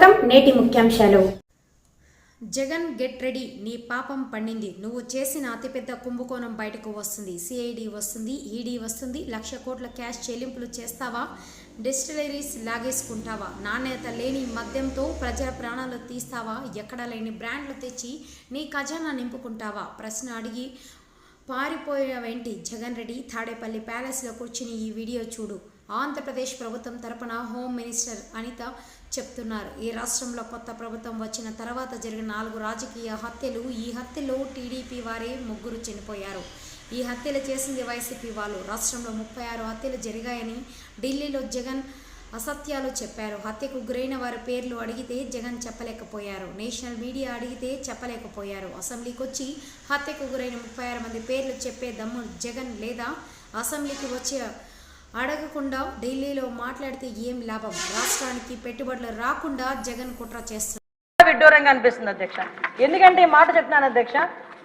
స్వాగతం నేటి ముఖ్యాంశాలు. Jagan get ready. నీ పాపం పండింది. నువ్వు చేసిన అతిపెద్ద కుంభకోణం బయటకు వస్తుంది. సిఐడి వస్తుంది ఈడీ వస్తుంది. లక్ష కోట్ల క్యాష్ చెల్లింపులు చేస్తావా? డిస్టిలరీస్ లాగేసుకుంటావా? నాణ్యత లేని మద్యంతో ప్రజల ప్రాణాలు తీస్తావా? ఎక్కడ లేని బ్రాండ్లు తెచ్చి నీ ఖజానా నింపుకుంటావా? ప్రశ్న అడిగి పారిపోయావేంటి? జగన్ రెడ్డి తాడేపల్లి ప్యాలెస్లో కూర్చుని ఈ వీడియో చూడు. ఆంధ్రప్రదేశ్ ప్రభుత్వం తరపున హోమ్ మినిస్టర్ అనిత చెప్తున్నారు. ఈ రాష్ట్రంలో కొత్త ప్రభుత్వం వచ్చిన తర్వాత జరిగిన నాలుగు రాజకీయ హత్యలు ఈ హత్యలో టీడీపీ వారే ముగ్గురు చనిపోయారు. ఈ హత్యలు చేసింది వైసీపీ వాళ్ళు. రాష్ట్రంలో ముప్పై ఆరు హత్యలు జరిగాయని ఢిల్లీలో జగన్ అసత్యాలు చెప్పారు. హత్యకు గురైన వారి పేర్లు అడిగితే జగన్ చెప్పలేకపోయారు. నేషనల్ మీడియా అడిగితే చెప్పలేకపోయారు. అసెంబ్లీకి వచ్చి హత్యకు గురైన ముప్పై ఆరు మంది పేర్లు చెప్పే దమ్ము జగన్ లేదా అసెంబ్లీకి వచ్చే అడగకుండా ఢిల్లీలో మాట్లాడితే ఏం లాభం? రాష్ట్రానికి పెట్టుబడులు రాకుండా జగన్ కుట్ర చేస్తున్నారు. విడ్డూరంగా అనిపిస్తుంది అధ్యక్ష. ఎందుకంటే ఈ మాట చెప్తున్నాను అధ్యక్ష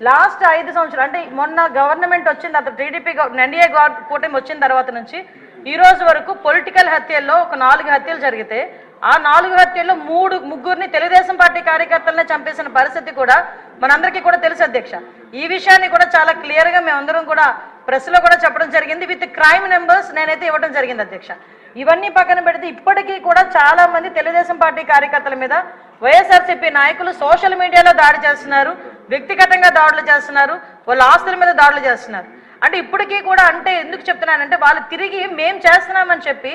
లాస్ట్ ఐదు సంవత్సరాలు అంటే మొన్న గవర్నమెంట్ వచ్చిన తర్వాత టీడీపీ ఎన్డీఏ కూటమి వచ్చిన తర్వాత నుంచి ఈ రోజు వరకు పొలిటికల్ హత్యల్లో ఒక నాలుగు హత్యలు జరిగితే ఆ నాలుగు హత్యల్లో మూడు ముగ్గురిని తెలుగుదేశం పార్టీ కార్యకర్తలనే చంపేసిన పరిస్థితి కూడా మనందరికీ కూడా తెలుసు అధ్యక్ష. ఈ విషయాన్ని కూడా చాలా క్లియర్గా మేమందరం కూడా ప్రెస్లో కూడా చెప్పడం జరిగింది. విత్ క్రైమ్ నెంబర్స్ నేనైతే ఇవ్వడం జరిగింది అధ్యక్ష. ఇవన్నీ పక్కన పెడితే ఇప్పటికీ కూడా చాలా మంది తెలుగుదేశం పార్టీ కార్యకర్తల మీద వైఎస్ఆర్సీపీ నాయకులు సోషల్ మీడియాలో దాడి చేస్తున్నారు వ్యక్తిగతంగా దాడులు చేస్తున్నారు వాళ్ళ ఆస్తుల మీద దాడులు చేస్తున్నారు. అంటే ఇప్పటికీ కూడా అంటే ఎందుకు చెప్తున్నానంటే వాళ్ళు తిరిగి మేం చేస్తున్నామని చెప్పి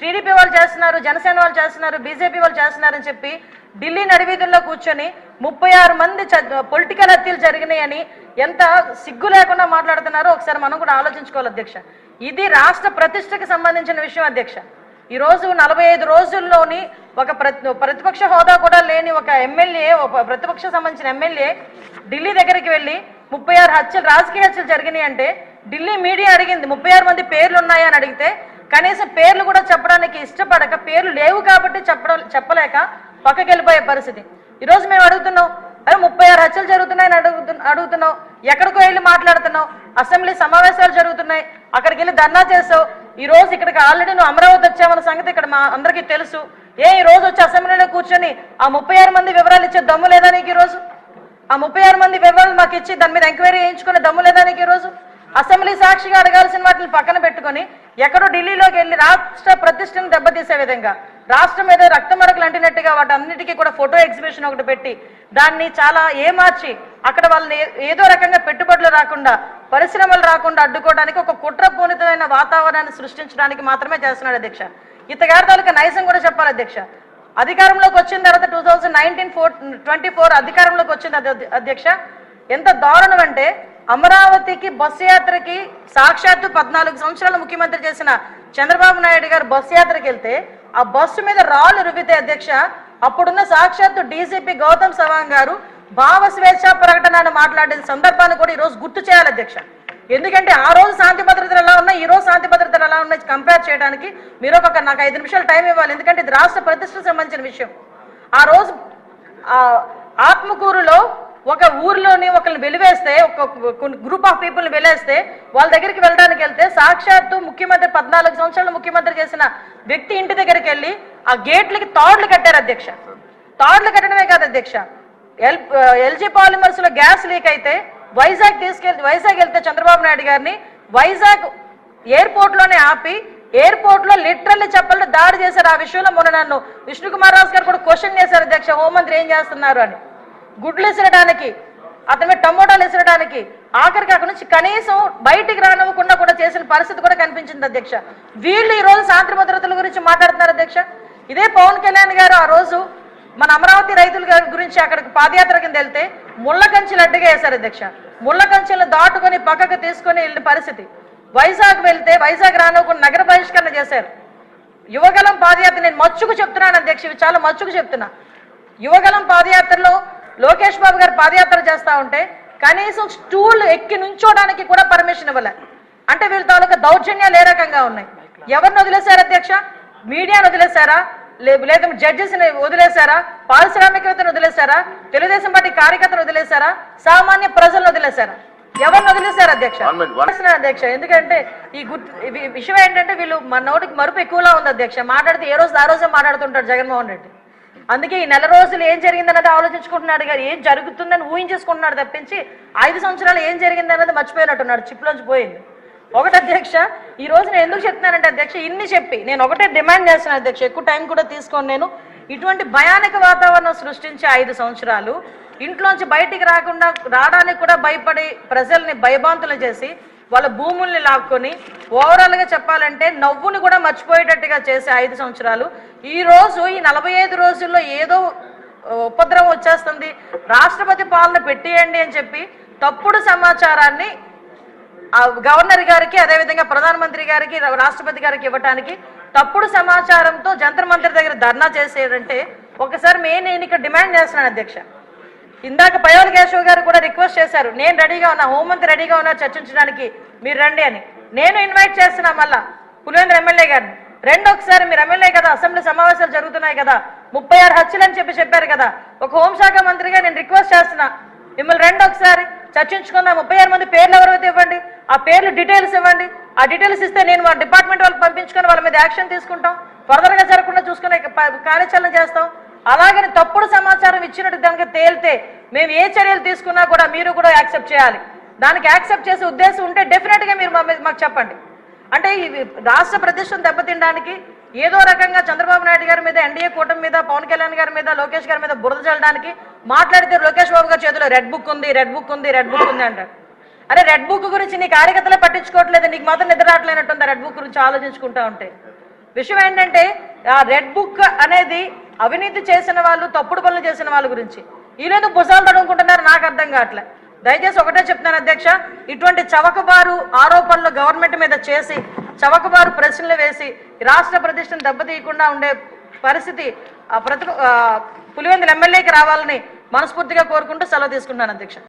టీడీపీ వాళ్ళు చేస్తున్నారు జనసేన వాళ్ళు చేస్తున్నారు బీజేపీ వాళ్ళు చేస్తున్నారని చెప్పి ఢిల్లీ నడివీధుల్లో కూర్చొని ముప్పై ఆరు మంది పొలిటికల్ హత్యలు జరిగినాయని ఎంత సిగ్గు లేకుండా మాట్లాడుతున్నారో ఒకసారి మనం కూడా ఆలోచించుకోవాలి అధ్యక్ష. ఇది రాష్ట్ర ప్రతిష్టకి సంబంధించిన విషయం అధ్యక్ష. ఈరోజు నలభై ఐదు రోజుల్లోని ఒక ప్రతి ప్రతిపక్ష హోదా కూడా లేని ఒక ఎమ్మెల్యే ఒక ప్రతిపక్ష సంబంధించిన ఎమ్మెల్యే ఢిల్లీ దగ్గరికి వెళ్ళి ముప్పై ఆరు హత్యలు రాజకీయ హత్యలు జరిగినాయి అంటే ఢిల్లీ మీడియా అడిగింది ముప్పై ఆరు మంది పేర్లు ఉన్నాయని అడిగితే కనీసం పేర్లు కూడా చెప్పడానికి ఇష్టపడక పేర్లు లేవు కాబట్టి చెప్పడం చెప్పలేక పక్కకి వెళ్ళిపోయే పరిస్థితి. ఈరోజు మేము అడుగుతున్నాం అరే ముప్పై ఆరు హత్యలు జరుగుతున్నాయని అడుగుతు అడుగుతున్నావు. ఎక్కడికో వెళ్ళి మాట్లాడుతున్నావు. అసెంబ్లీ సమావేశాలు జరుగుతున్నాయి. అక్కడికి వెళ్ళి ధర్నా చేసావు. ఈ రోజు ఇక్కడికి ఆల్రెడీ నువ్వు అమరావతి వచ్చావన్న సంగతి ఇక్కడ మా అందరికీ తెలుసు. ఏ ఈ రోజు వచ్చి అసెంబ్లీలో కూర్చొని ఆ ముప్పై ఆరు మంది వివరాలు ఇచ్చే దమ్ము లేదా నీకు ఈరోజు రోజు? ఆ ముప్పై ఆరు మంది వివరాలు మాకు ఇచ్చి దాని మీద ఎంక్వైరీ చేయించుకునే దమ్ము లేదా నీకు ఈరోజు రోజు? అసెంబ్లీ సాక్షిగా అడగాల్సిన వాటిని పక్కన పెట్టుకొని ఎక్కడో ఢిల్లీలోకి వెళ్ళి రాష్ట్ర ప్రతిష్టను దెబ్బతీసే విధంగా రాష్ట్రం మీద రక్తమరకలు అంటినట్టుగా వాటి అన్నిటికీ కూడా ఫోటో ఎగ్జిబిషన్ ఒకటి పెట్టి దాన్ని చాలా ఏమార్చి అక్కడ వాళ్ళని ఏదో రకంగా పెట్టుబడులు రాకుండా పరిశ్రమలు రాకుండా అడ్డుకోవడానికి ఒక కుట్రపూరితమైన వాతావరణాన్ని సృష్టించడానికి మాత్రమే చేస్తున్నాడు అధ్యక్ష. ఇతగారి తాలూకా నైజం కూడా చెప్పాలి అధ్యక్ష. అధికారంలోకి వచ్చిన తర్వాత two thousand nineteen four twenty four అధికారంలోకి వచ్చింది అధ్యక్ష. ఎంత దారుణం అంటే అమరావతికి బస్సు యాత్రకి సాక్షాత్తు పద్నాలుగు సంవత్సరాలు ముఖ్యమంత్రి చేసిన చంద్రబాబు నాయుడు గారు బస్సు యాత్రకి వెళ్తే ఆ బస్సు మీద రాళ్ళు రువితే అధ్యక్ష అప్పుడున్న సాక్షాత్తు డీజీపీ గౌతమ్ సవాంగ్ గారు భావ స్వేచ్ఛ ప్రకటన మాట్లాడిన సందర్భాన్ని కూడా ఈ రోజు గుర్తు చేయాలి అధ్యక్ష. ఎందుకంటే ఆ రోజు శాంతి భద్రతలు ఎలా ఉన్నాయి ఈ రోజు శాంతి భద్రతలు ఎలా ఉన్నాయి కంపేర్ చేయడానికి మీరు ఒక నాకు ఐదు నిమిషాలు టైం ఇవ్వాలి. ఎందుకంటే ఇది రాష్ట్ర ప్రతిష్టకు సంబంధించిన విషయం. ఆ రోజు ఆత్మకూరులో ఒక ఊర్లోని ఒకరిని వెలివేస్తే ఒక గ్రూప్ ఆఫ్ పీపుల్ని వెలేస్తే వాళ్ళ దగ్గరికి వెళ్ళడానికి వెళ్తే సాక్షాత్తు ముఖ్యమంత్రి పద్నాలుగు సంవత్సరాలు ముఖ్యమంత్రి చేసిన వ్యక్తి ఇంటి దగ్గరికి వెళ్ళి ఆ గేట్లకి తాడులు కట్టారు అధ్యక్ష. తాడులు కట్టడమే కాదు అధ్యక్ష. ఎల్ ఎల్జీ పాలిమర్స్లో గ్యాస్ లీక్ అయితే వైజాగ్ తీసుకెళ్తే వైజాగ్ వెళ్తే చంద్రబాబు నాయుడు గారిని వైజాగ్ ఎయిర్పోర్ట్లోనే ఆపి ఎయిర్పోర్ట్లో లిటరల్లీ చెప్పలు దాడి చేశారు. ఆ విషయంలో మొన్న నన్ను విష్ణుకుమార్ రాజు గారు కూడా క్వశ్చన్ చేశారు అధ్యక్ష. హోంమంత్రి ఏం చేస్తున్నారు అని. గుడ్లు ఇసరడానికి అతని మీద టమోటాలు ఇసరడానికి ఆఖరికి అక్కడ నుంచి కనీసం బయటికి రానివ్వకుండా కూడా చేసిన పరిస్థితి కూడా కనిపించింది అధ్యక్ష. వీళ్ళు ఈరోజు శాంతి భద్రతల గురించి మాట్లాడుతున్నారు అధ్యక్ష. ఇదే పవన్ కళ్యాణ్ గారు ఆ రోజు మన అమరావతి రైతుల గురించి అక్కడికి పాదయాత్ర కింద వెళ్తే ముళ్ళ కంచెలు అడ్డుగా వేశారు అధ్యక్ష. ముళ్ళ కంచెలు దాటుకొని పక్కకు తీసుకొని వెళ్ళిన పరిస్థితి. వైజాగ్ వెళ్తే వైజాగ్ రానివ్వకుండా నగర బహిష్కరణ చేశారు. యువగలం పాదయాత్ర నేను మచ్చుకు చెప్తున్నాను అధ్యక్ష చాలా మచ్చుకు చెప్తున్నా. యువగలం పాదయాత్రలో లోకేష్ బాబు గారు పాదయాత్ర చేస్తా ఉంటే కనీసం స్టూల్ ఎక్కి నుంచోడానికి కూడా పర్మిషన్ ఇవ్వలే. అంటే వీళ్ళ తాలూకా దౌర్జన్యాలు ఏ రకంగా ఉన్నాయి? ఎవరిని వదిలేశారు అధ్యక్ష? మీడియాను వదిలేశారా? లేదా జడ్జెస్ వదిలేశారా? పారిశ్రామికవేత్తను వదిలేశారా? తెలుగుదేశం పార్టీ కార్యకర్తలు వదిలేశారా? సామాన్య ప్రజలను వదిలేశారా? ఎవరిని వదిలేశారు అధ్యక్ష? అధ్యక్ష. ఎందుకంటే ఈ గుర్తు విషయం ఏంటంటే వీళ్ళు మన నోటికి మరుపు ఎక్కువలా ఉంది అధ్యక్ష. మాట్లాడితే ఏ రోజు ఆ రోజే మాట్లాడుతుంటాడు జగన్మోహన్ రెడ్డి. అందుకే ఈ నెల రోజులు ఏం జరిగిందన్నది ఆలోచించుకుంటున్నాడు కానీ ఏం జరుగుతుందని ఊహించేసుకుంటున్నాడు తప్పించి ఐదు సంవత్సరాలు ఏం జరిగిందన్నది మర్చిపోయినట్టున్నాడు. చిప్లోంచి పోయింది. ఒకటి అధ్యక్ష ఈ రోజు నేను ఎందుకు చెప్తున్నానంటే అధ్యక్ష ఇన్ని చెప్పి నేను ఒకటే డిమాండ్ చేస్తున్నాను అధ్యక్ష. ఎక్కువ టైం కూడా తీసుకోను నేను. ఇటువంటి భయానక వాతావరణం సృష్టించే ఐదు సంవత్సరాలు ఇంట్లోంచి బయటికి రాకుండా రావడానికి కూడా భయపడి ప్రజల్ని భయభాంతులు చేసి వాళ్ళ భూముల్ని లాక్కొని ఓవరాల్గా చెప్పాలంటే నవ్వుని కూడా మర్చిపోయేటట్టుగా చేసే ఐదు సంవత్సరాలు. ఈ రోజు ఈ నలభై ఐదు రోజుల్లో ఏదో ఉపద్రవం వచ్చేస్తుంది. రాష్ట్రపతి పాలన పెట్టేయండి అని చెప్పి తప్పుడు సమాచారాన్ని గవర్నర్ గారికి అదేవిధంగా ప్రధానమంత్రి గారికి రాష్ట్రపతి గారికి ఇవ్వటానికి తప్పుడు సమాచారంతో జంతర్ మంత్రి దగ్గర ధర్నా చేసేదంటే ఒకసారి మేము నేను ఇక్కడ డిమాండ్ చేస్తున్నాను అధ్యక్ష. ఇందాక పయోల్ కేశవ్ గారు కూడా రిక్వెస్ట్ చేశారు నేను రెడీగా ఉన్నా హోంమంత్రి రెడీగా ఉన్నా చర్చించడానికి మీరు రండి అని. నేను ఇన్వైట్ చేస్తున్నా మళ్ళా పులివెందుల ఎమ్మెల్యే గారిని. రెండు ఒకసారి మీరు ఎమ్మెల్యే కదా అసెంబ్లీ సమావేశాలు జరుగుతున్నాయి కదా ముప్పై ఆరు హత్యలు అని చెప్పి చెప్పారు కదా ఒక హోంశాఖ మంత్రిగా నేను రిక్వెస్ట్ చేస్తున్నా. మిమ్మల్ని రెండు ఒకసారి చర్చించుకుందాం ముప్పై ఆరు మంది పేర్లు ఎవరైతే ఇవ్వండి ఆ పేర్లు డీటెయిల్స్ ఇవ్వండి. ఆ డీటెయిల్స్ ఇస్తే నేను మా డిపార్ట్మెంట్ వాళ్ళకి పంపించుకొని వాళ్ళ మీద యాక్షన్ తీసుకుంటాం. త్వరగా జరగకుండా చూసుకునే కార్యాచరణ చేస్తాం. అలాగని తప్పుడు సమాచారం ఇచ్చినట్టు దానికి తేలితే మేము ఏ చర్యలు తీసుకున్నా కూడా మీరు కూడా యాక్సెప్ట్ చేయాలి. దానికి యాక్సెప్ట్ చేసే ఉద్దేశం ఉంటే డెఫినెట్గా మీరు మా మాకు చెప్పండి. అంటే ఈ రాష్ట్ర ప్రతిష్టను దెబ్బతినడానికి ఏదో రకంగా చంద్రబాబు నాయుడు గారి మీద ఎన్డీఏ కూటమి మీద పవన్ కళ్యాణ్ గారి మీద లోకేష్ గారి మీద బురద చల్లడానికి మాట్లాడితే లోకేష్ బాబు గారి చేతిలో రెడ్ బుక్ ఉంది రెడ్ బుక్ ఉంది రెడ్ బుక్ ఉంది అంటారు. అరే రెడ్ బుక్ గురించి నీ కార్యకర్తలే పట్టించుకోవట్లేదు నీకు మాత్రం నిద్ర రావట్లేనట్టుంది రెడ్ బుక్ గురించి ఆలోచించుకుంటా ఉంటే. విషయం ఏంటంటే ఆ రెడ్ బుక్ అనేది అవినీతి చేసిన వాళ్ళు తప్పుడు పనులు చేసిన వాళ్ళ గురించి. వీళ్ళేందుకు భుజాలు తడుముకుంటున్నారు నాకు అర్థం కావట్లే. దయచేసి ఒకటే చెప్తున్నాను అధ్యక్ష ఇటువంటి చవకబారు ఆరోపణలు గవర్నమెంట్ మీద చేసి చవకబారు ప్రశ్నలు వేసి రాష్ట్ర ప్రతిష్టను దెబ్బతీయకుండా ఉండే పరిస్థితి ఆ ప్రతి పులివెందుల ఎమ్మెల్యేకి రావాలని మనస్ఫూర్తిగా కోరుకుంటూ సెలవు తీసుకుంటున్నాను అధ్యక్ష.